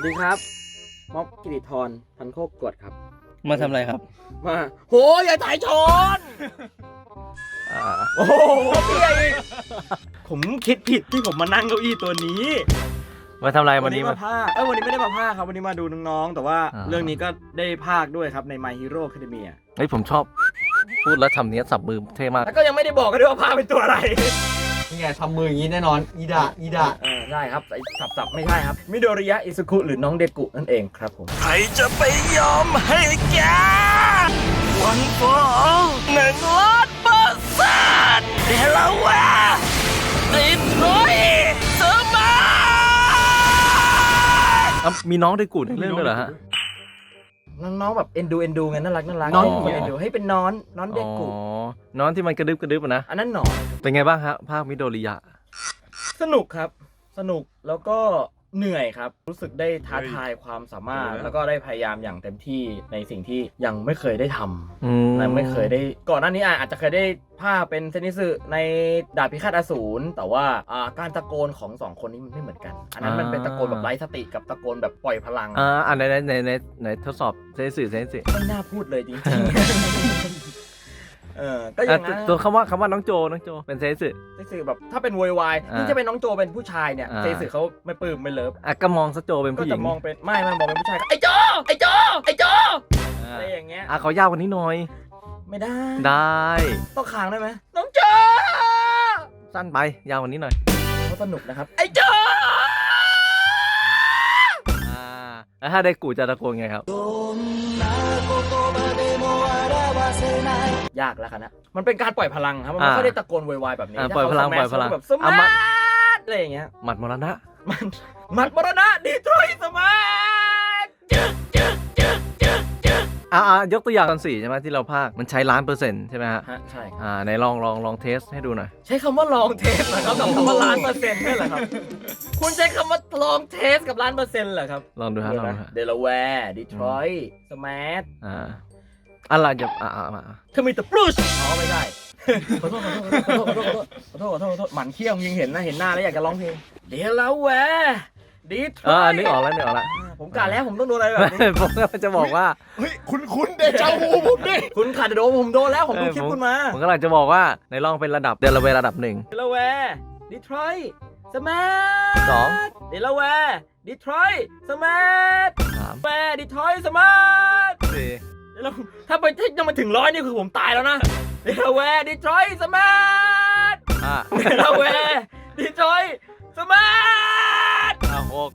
วัสดีครับ ม็อบกิติธรพันโคกกวดครับ มาทำอะไรครับ มาโหอย่าถ่ายชนอ่าโอ้โหเพี่อีกผมคิดผิดที่ผมมานั่งเก้าอี้ตัวนี้มาทำอะไรวันนี้มา มาภาคเออวันนี้ไม่ได้มาภาคครับวันนี้มาดูน้องๆ แต่ว่าอ่า เรื่องนี้ก็ได้ภาคด้วยครับใน My Hero Academia เฮ้ยผมชอบ พูดแล้วทำเนี้ยสับมือเท่มาก แล้วก็ยังไม่ได้บอกกันด้วยว่าภาคเป็นตัวอะไร นี่ไงทำมืออย่างนี้แน่นอนอีดาอีดาเออใช่ครับไอ้สับๆไม่ใช่ครับ มิโดริยะอิซุคุหรือน้องเดกุนั่นเองครับผมใครจะไปยอมให้แกวันฟอหนึ่งล้านเปอร์เซ็นต์เดลาวาติดร้อยสมามีน้องได้กูในเรื่องด้วยเหรอฮะ น้องๆแบบเอ็นดูเอ็นดูไงน่ารักน่ารักน้องเอ็นดูให้เป็นน้อนน้อนเดอ๋อกุน้องที่มันกระดึบกระดึบอะนะ อันนั้นหนอน เป็นไงบ้างฮะภาคมิโดริยะ สนุกครับ สนุกแล้วก็ เหนื่อยครับ รู้สึกได้ท้าทายความสามารถ แล้วก็ได้พยายามอย่างเต็มที่ในสิ่งที่ยังไม่เคยได้ทำอืมและไม่เคยได้ก่อนหน้านี้อาจจะเคยได้ภาพเป็นเซนิสึในดาบพิฆาตอสูรแต่ว่าอ่าการตะโกนของสองคนนี้มันไม่เหมือนกัน อันนั้นมันเป็นตะโกนแบบไร้สติกับตะโกนแบบปล่อยพลังอ่าอันไหนไหนไหนไหนไหนทดสอบเซนสื่อเซนสื่อไม่น่าพูดเลยจริงๆ เออก็อย่างนั้นตัวคำว่าคำว่าน้องโจน้องโจเป็นเซนสื่อเซสึแบบถ้าเป็นโวยวายอ่านี่จะเป็นน้องโจเป็นผู้ชายเนี่ยอ่า เซสึเขาไม่ปลื้มไม่เลิฟอะก็มองซะโจเป็นก็ผู้หญิจะงมองเป็นไม่ไม่มองเป็นผู้ชายก็ไอ้โจไอ้โจไอ้โจอ่าอะไรอย่างเงี้ยอะเขายาวกว่านี้หน่อย ไม่ได้ได้ต้องค้างได้ไหมน้องโจสั้นไปยาวกว่านี้หน่อยเขาสนุกนะครับไอ้โจอ่าแล้วถ้าได้กูจะตะโกนไงครับ ยากแล้วครับนะมันเป็นการปล่อยพลังครับมันไม่อ่าค่อยได้ตะโกนโวยวายแบบนี้อ่าถ้าปล่อยพลังเขาปล่อยพลังสแมสเขาก็แบบสอะมามัด ร์ทอะไรอย่างเงี้ยหมัดมรณะ มันมัดมรณะดีทรอยสมาร์ทจึ๊กจึ๊กจึ๊กจึ๊กจึ๊กอ่าอ่ายกตัวอย่างตอนสี่ใช่ไหมที่เราพากย์มันใช้ล้านเปอร์เซ็นต์ใช่ไหมฮะ ฮะใช่ครับอ่าในลองลองลองเทสให้ดูหน่อย ใช้คำว่าลองเทสเหรอครับกับคำว่าล้านเปอร์เซ็นต์ด้วยเหรอครับคุณใช้คำว่าลองเทสกับล้านเปอร์เซ็นต์เหรอครับลองดูฮะลองดูฮะเดลาแวร์ดีทรอยต์สมาร์ทอ่า อะไรจะอ่าอ่าเทอร์มิตบรูชอ๋อไม่ได้ขอโทษขอโทษขอโทษขอโทษขอโทษขอโทษหมันเขี้ยวยิงเห็นนะเห็นหน้าแล้วอยากจะร้องเพลงเดลาแวร์ดีทรเออออันยนี้ออกแล้วนึกออกแล้วผมกะแล้วผมต้องโดนอะไรแบบนี้ผมก็จะบอกว่าเฮ้ยคุณคุณเดจาวูผมดิคุณขาดโดนผมโดนแล้วผมดูเออคลิปคุณมาผมกำลังจะบอกว่าในลองเป็นระดับเดลเวระดับหนึ่งเดลาแวร์ดีทรอยสมาร์ทสองเดลาแวร์ดีทรอยต์สมาร์ทสามแวร์ดีทรอยสมาร์ทสี่แล้ วถ้าไปถ้ายังมาถึงร้อยนี่คือผมตายแล้วนะเดลาแวร์ดีทรอยต์สมาร์ทห้าเดลาแวร์ดีทรอยต์สมาร์ทอ่าหก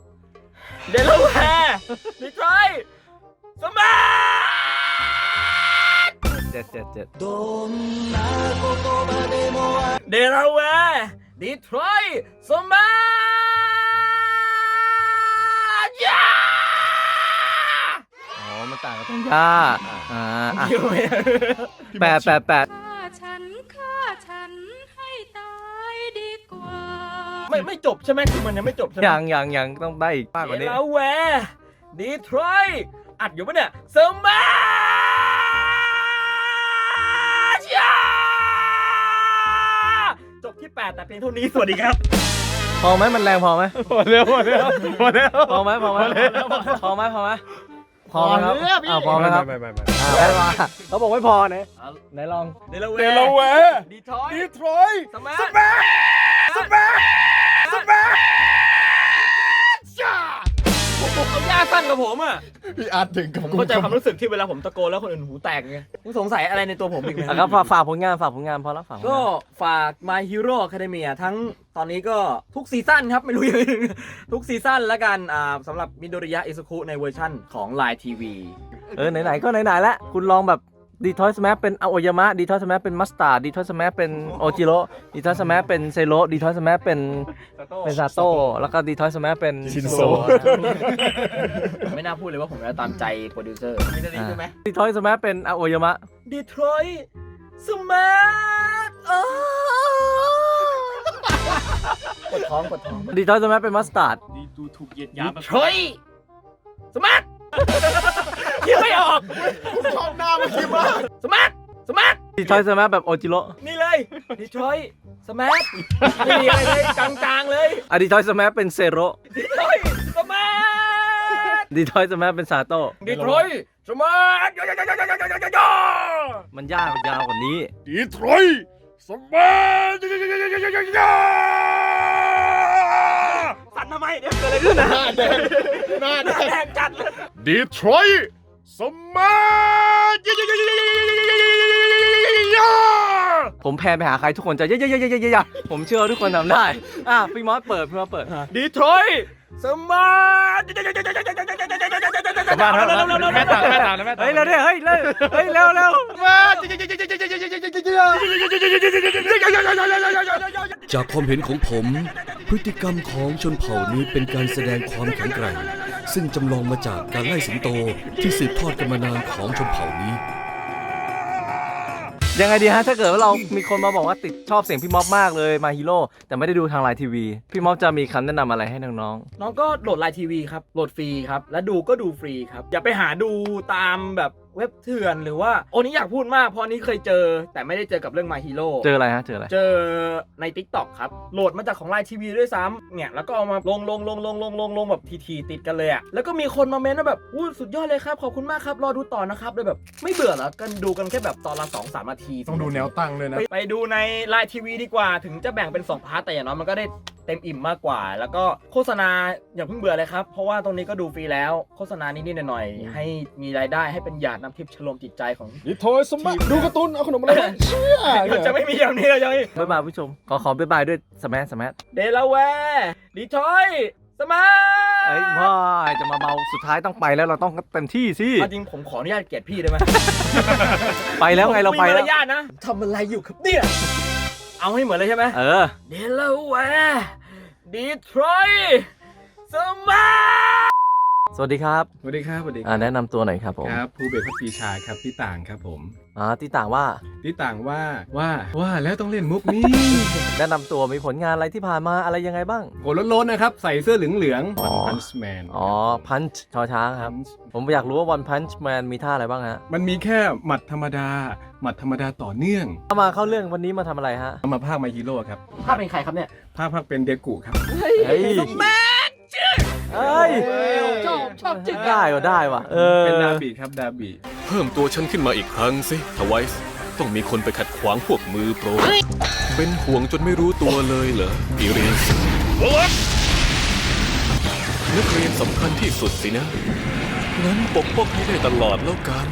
เดลาแวร์ดีทรอยต์สมาร์ทเจ็ดเจ็ดเจ็ดเดลาแวร์ดีทรอยต์สมาร์ทยา อ๋อมัน ต่างกันตรงย่าอ่าอะเกี่ยวไหมแปดแปดแปดฆ่าฉันฆ่าฉันให้ตายดีกว่าไม่ไม่จบใช่ไหมคือมันยังไม่จบใช่ไหมยังยังยังต้องได้อีกมากกว่าเดนี้ลาแวร์ดีทรอยต์อัดอยู่ปะเนี่ยสมาร์ทยาจบที่ 8 แต่เพียงเท่านี้สวัสดีครับ พอไหมมันแรงพอไหมพอแล้วพอแล้วพอแล้วพอไหมพอไหมพอไหมพอไหม พอไหมครับอ้าวพอไหมครับไม่ไม่ไม่อ่าได้มาเขาบอกไม่พอเนี่ยไหนลอง เดลาแวเดร์ลาแวร์ดีทรอยต์ดีทรอยต์สมาร์ทสมาร์ทสมาร์ท เอาย่าสั้นกับผมอะพี่อาร์ตถึงกับผมเข้าใจความรู้สึกที่เวลาผมตะโกนแล้วคนอื่นหูแตกไงคุณสงสัยอะไรในตัวผมอีกไหมอะครับฝากฝากผลงานฝากผลงานพอแล้วฝากผลงาน ก็ฝาก My Hero Academia ทั้งตอนนี้ก็ทุกซีซั่นครับ ไม่รู้ยังไงทุกซีซั่นแล้วกันอ่าสำหรับมิโดริยะอิซุคุในเวอร์ชั่นของ Line TV เออไหนๆก็ไหนๆแล้วคุณลองแบบ ดีทอยสแมปเป็นอาโอยามะดีทอยสแมปเป็นมัสตาร์ดดีทอยสแมปเป็นโอจิโร่ดีทอยสแมปเป็นเซโรดีทอยสแมปเป็นเป็นซาโต้แล้วก็ดีทอยสแมปเป็นชินโซ ไม่น่าพูดเลยว่าผมจะตามใจโปรดิวเซอร์ไม่ได้ดีใช่ไหมดีทอยสแมปเป็นอาโอยามะดีทรอยต์สมาร์ทปวดท้องปวดท้องดีทอยสแมปเป็นมัสตาร์ดดีทรอยต์สมาร์ท คิดไม่ออกชอบหน้าเมื่อกี้มาก สมาร์ทสมาร์ทดีทอยสแมปแบบโอจิโร่นี่เลยดีทรอยต์สมาร์ทไม่มีอะไรเลยกลางๆเลยอะดีทอยสแมปเป็นเซโรดีทรอยต์สมาร์ทดีทอยสแมปเป็นซาโต้ดีทรอยต์สมาร์ทมันยากยาวกว่านี้ดีทรอยต์สมาร์ทสั่นทำไมเดี๋ยวเกิดอะไรขึ้นนะหน้าแดงหน้าแดแดงงจัดเลยดีทรอยต์ สมาร์ทผมแพนไปหาใครทุกคนจะเยอะๆๆๆๆผมเชื่อว่าทุกคนทำได้ อะพี่มอสเปิดพี่มอสเปิดดีทรอยต์สมาร์ทบ้านครับแม่ต่างแม่ต่างนะแม่ต่างเฮ้ยเร็วดิเฮ้ยเร็วเฮ้ยเร็วเร็วจากความเห็นของผม พฤติกรรมของชนเผ่านี้เป็นการแสดงความแข็งแกร่ง ซึ่งจำลองมาจากการไล่สิงโตที่สืบทอดกันมานานของชนเผ่านี้ ยังไงดีฮะถ้าเกิดว่าเรามีคนมาบอกว่าติดชอบเสียงพี่ม็อบมากเลยมาฮีโร่แต่ไม่ได้ดูทางไลน์ทีวีพี่ม็อบจะมีคำแนะนำอะไรให้น้องน้องก็โหลดไลน์ทีวีครับ โหลดฟรีครับ และดูก็ดูฟรีครับ อย่าไปหาดูตามแบบ เว็บเถื่อนหรือว่าโอ้นี้อยากพูดมากเพราะนี้เคยเจอ แต่ไม่ได้เจอกับเรื่อง My Hero ๆเจออะไรฮะเจออะไรเจอใน t ิ k t o k ครับโหลดมาจากของไลน์ทีวีด้วยซ้ำเนี่ยแล้วก็เอามาลงลงลงลงลงลงลงแบบทีๆติดกันเลยอะแล้วก็มีคนมาเมนต์ว่าแบบอู้สุดยอดเลยครับขอบคุณมากครับรอดูต่อนะครับเลยแบบไม่เบื่อเหรอกันดูกันแค่แบบตอนละสองสามนาทีต้องดูแนวตั้งด้วยนะไปไปดูในไลน์ทีวีดีกว่าถึงจะแบ่งเป็น2พาร์ทแต่อย่างน้อยมันก็ได้ เต็มอิ่มมากกว่า แล้วก็โฆษณาอย่าเพิ่งเบื่อเลยครับ เพราะว่าตรงนี้ก็ดูฟรีแล้ว โฆษณานิดๆหน่อยๆให้มีรายได้ให้เป็นหยาดน้ำทิพย์ชโลมจิตใจของดีทรอยต์สมาร์ทดูการ์ตูนเอาขนมอะไรมาเชื่อมันจะไม่มีอย่างนี้เลยจะไม่บ๊ายบายผู้ชม ขอขอบ๊ายบายด้วยสมัสสมัสเดลาแวร์ดีทรอยต์สมาร์ทเอ้ยพ่อจะมาเบาสุดท้ายต้องไปแล้วเราต้องเต็มที่สิเอาจริงผมขออนุญาตเกียรติพี่ได้ไหมไปแล้วไงเราไปมีแล้มาวรยาทนะทำอะไรอยู่ครับเนี่ย เอาให้เหมือนเลยใช่ไหมเออ เดลาแวร์ดีทรอยต์สมาร์ท สวัสดีครับสวัสดีครับสวัสดีอ่าแนะนำตัวหน่อยครับผมครับภูเบศพักปีชาครับที่ต่างครับผมอ่าที่ต่างว่าที่ต่างว่าว่าว่าแล้วต้องเล่นมุกนี้ แนะนำตัวมีผลงานอะไรที่ผ่านมาอะไรยังไงบ้าง โหล้นๆนะครับ ใส่เสื้อเหลืองๆอ๋อพันช์แมนอ๋อพันช์ชอช้างครับ ผมอยากรู้ว่าวันพันช์แมนมีท่าอะไรบ้างฮะมันมีแค่หมัดธรรมดา หมัดธรรมดาต่อเนื่องถ้ามาเข้าเรื่องวันนี้มาทำอะไรฮะเอามาภาคมาฮีโร่ครับถ้าเป็นใครครับเนี่ยภาคภาคเป็นเดกุครับเฮ้ย เอ้ย ชอบชอบจิกได้ว่ะได้ว่ะ เออ เป็นดาบิครับดาบิเพิ่มตัวฉันขึ้นมาอีกครั้งสิทวายส์ต้องมีคนไปขัดขวางพวกมือโปร เป็นห่วงจนไม่รู้ตัวเลยเหรออีเรียนนักเรียนสำคัญที่สุดสินะ งั้นปกป้องให้ได้ตลอดแล้วกัน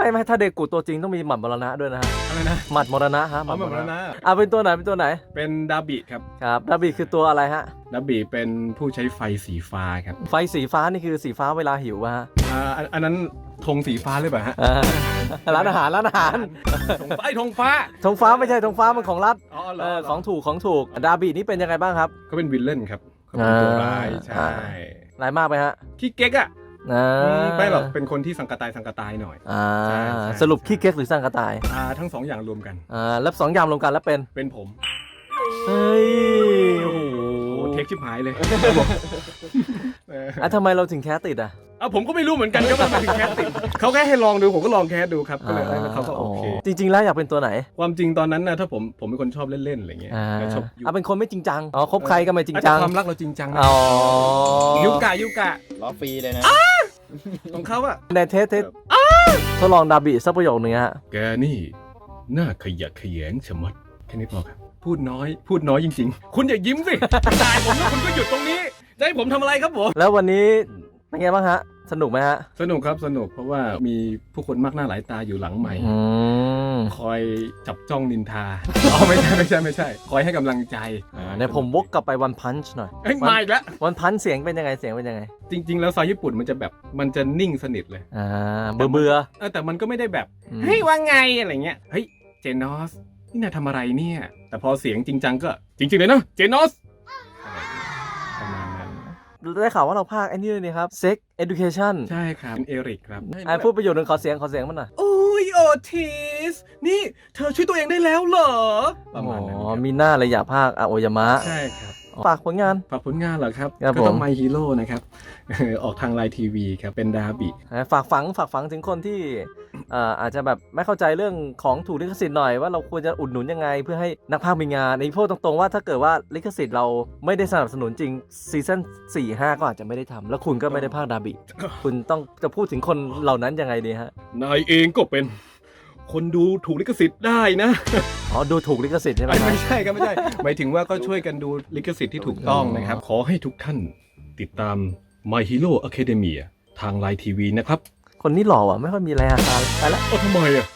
ไม่ไม่ถ้าเด็กกูตัวจริงต้องมีหมัดมรณะด้วยนะฮะอะไรนะหมัดมรณะฮะอ๋อแบบนั้นนะอะเป็นตัวไหนเป็นตัวไหนเป็นดาบิครับครับดาบิคือตัวอะไรฮะ ดาบิเป็นผู้ใช้ไฟสีฟ้าครับไฟสีฟ้านี่คือสีฟ้าเวลาหิวอะฮะอ่าอันอันนั้นธงสีฟ้าเลยป่ะฮะอ่าร้านอาหารร้านอาหารธงฟ้าไอ้ธงฟ้าธงฟ้าไม่ใช่ธงฟ้ามันของรัฐอ๋อเหรเออของถูกของถูกดาบินี่เป็นยังไงบ้างครับ เขาเป็นวิลเลนครับเขาเป็นตัวร้ายอ่า ใช่หลายมากไปฮะขี้เก๊กอะ อ่าไม่หรอกเป็นคนที่สังกะตายสังกะตายหน่อย อ่าใช่ใช่ สรุปขี้เก๊กหรือสร้างกระต่ายอ่าทั้งสองอย่างรวมกัน อ่าแล้วสองอย่างรวมกันแล้วเป็นเป็นผมเฮ้ยโอ้โหโอ้เทคชิบหายเลยเอออะทำไมเราถึงแคสติดอะ อะผมก็ไม่รู้เหมือนกันก็มาถึงแคสติดเขาแค่ให้ลองดูผมก็ลองแคสดูครับก็เลยแล้วเขาก็โอเค จริงๆ แล้วอยากเป็นตัวไหนความจริงตอนนั้นนะถ้าผมผมเป็นคนชอบเล่นๆอะไรเงี้ยอ่าแล้วชอบยุอะเป็นคนไม่จริงจัง อ๋อคบใครก็ไม่จริงอาจจัจะงความรักเราจริงจังนะอ๋อยุกะยุกะล้อฟรีเลยนะ ของเขาอะในเทสเทสทดลองดาบิสักประโยคนึงฮะแกนี่น่าขยะแขยงชะมัดแค่นี้พอครับ พูดน้อย พูดน้อยจริงๆ คุณอย่ายิ้มสิจ่ายผมแล้วคุณก็หยุดตรงนี้จะให้ผมทำอะไรครับผม แล้ววันนี้เป็นไงบ้างฮะ สนุกไหมฮะสนุกครับสนุกเพราะว่ามีผู้คนมากหน้าหลายตาอยู่หลังใหม่ อืมคอยจับจ้องนินทาอ๋อไม่ใช่ไม่ใช่ไม่ใช่ คอยให้กำลังใจอ่าเดี๋ยวผมวกกลับไปวันพันช์หน่อย เอ้ยมาอีกแล้ววันพันเสียงเป็นยังไงเสียงเป็นยังไงจริง ๆ แล้วซอยญี่ปุ่นมันจะแบบมันจะนิ่งสนิทเลยอ่าเบื่อเบื่อเออแต่มันก็ไม่ได้แบบอืมเฮ้ยว่าไงอะไรเงี้ย เฮ้ย เจนอส นี่นายทำอะไรเนี่ย แต่พอเสียงจริงจังก็จริงๆเลยเนาะเจนอสประมาณนั้น ได้ข่าวว่าเราภาคไอ้นี่เลยนี่ครับ Sex Education ใช่ครับเป็นเอริกครับอ่าพูดประโยชน์หนึ่งขอเสียงขอเสียงมันหน่อยโอ้ยโอทิสนี่เธอช่วยตัวเองได้แล้วเหรอประมาณนั้นอ๋อครับมีหน้าเลยอยากภาคอาโอยามะใช่ครับฝากผลงาน ฝากผลงานเหรอครับครับก็ต้องผมไมฮีโร่นะครับ ออกทางไลน์ทีวีครับ เป็นดาบิฝากฝังฝากฝังถึงคนที่เอ่ออาจจะแบบไม่เข้าใจเรื่องของถูกลิขสิทธิ์หน่อยว่าเราควรจะอุดหนุนยังไง เพื่อให้นักพากย์มีงานในพูดตรงๆว่าถ้าเกิดว่าลิขสิทธิ์เราไม่ได้สนับสนุนจริงซีซั่น4 5 ก็อาจจะไม่ได้ทำแล้วคุณก็ไม่ได้พากย์ดาบิคุณต้องจะพูดถึงคนเหล่านั้นยังไงดีฮะนายเองก็เป็นคนดูถูกลิขสิทธิ์ได้นะ อ๋อ ดูถูกลิขสิทธิ์ใช่ไหมไม่ฮะใช่ครับไม่ใช่ หมายถึงว่าก็ช่วยกันดูลิขสิทธิ์ที่ถูกต้องนะครับ ขอให้ทุกท่านติดตาม My Hero Academia ทางไลน์ทีวีนะครับ คนนี้หล่อว่ะ ไม่ค่อยมีอะไรฮาไปละเอ้าทำไมอะ